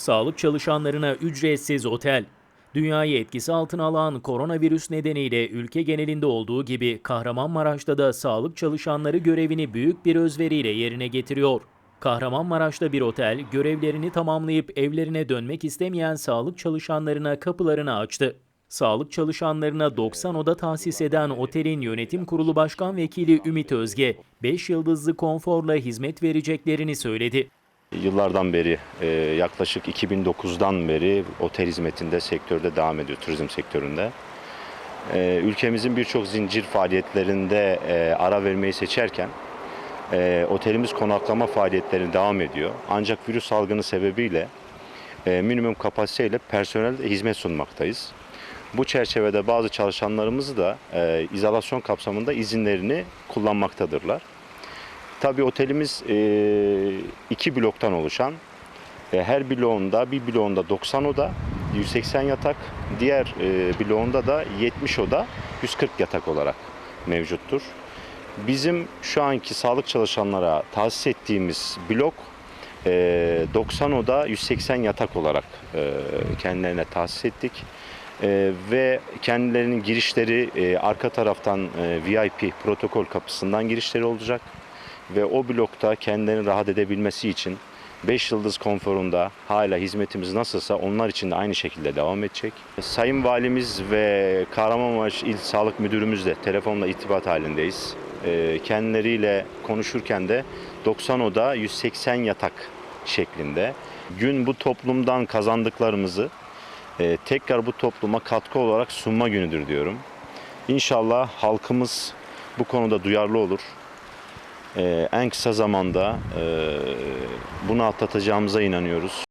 Sağlık çalışanlarına ücretsiz otel. Dünyayı etkisi altına alan koronavirüs nedeniyle ülke genelinde olduğu gibi Kahramanmaraş'ta da sağlık çalışanları görevini büyük bir özveriyle yerine getiriyor. Kahramanmaraş'ta bir otel görevlerini tamamlayıp evlerine dönmek istemeyen sağlık çalışanlarına kapılarını açtı. Sağlık çalışanlarına 90 oda tahsis eden otelin yönetim kurulu başkan vekili Ümit Özge, 5 yıldızlı konforla hizmet vereceklerini söyledi. Yıllardan beri e, yaklaşık 2009'dan beri otel hizmetinde sektörde devam ediyor turizm sektöründe. E, Ülkemizin birçok zincir faaliyetlerinde e, ara vermeyi seçerken otelimiz konaklama faaliyetlerine devam ediyor. Ancak virüs salgını sebebiyle minimum kapasiteyle personel hizmet sunmaktayız. Bu çerçevede bazı çalışanlarımız da izolasyon kapsamında izinlerini kullanmaktadırlar. Tabii otelimiz e, iki bloktan oluşan. E, her bloğunda bir bloğunda 90 oda, 180 yatak, diğer e, bloğunda da 70 oda, 140 yatak olarak mevcuttur. Bizim şu anki sağlık çalışanlara tahsis ettiğimiz blok e, 90 oda, 180 yatak olarak kendilerine tahsis ettik. Ve kendilerinin girişleri arka taraftan VIP protokol kapısından girişleri olacak ve o blokta kendilerini rahat edebilmesi için 5 yıldız konforunda hala hizmetimiz nasılsa onlar için de aynı şekilde devam edecek. Sayın Valimiz ve Kahramanmaraş İl Sağlık Müdürümüzle telefonla irtibat halindeyiz. Ee, Kendileriyle konuşurken de 90 oda 180 yatak şeklinde gün bu toplumdan kazandıklarımızı e, tekrar bu topluma katkı olarak sunma günüdür diyorum. İnşallah halkımız bu konuda duyarlı olur. Ee, en kısa zamanda e, bunu atlatacağımıza inanıyoruz.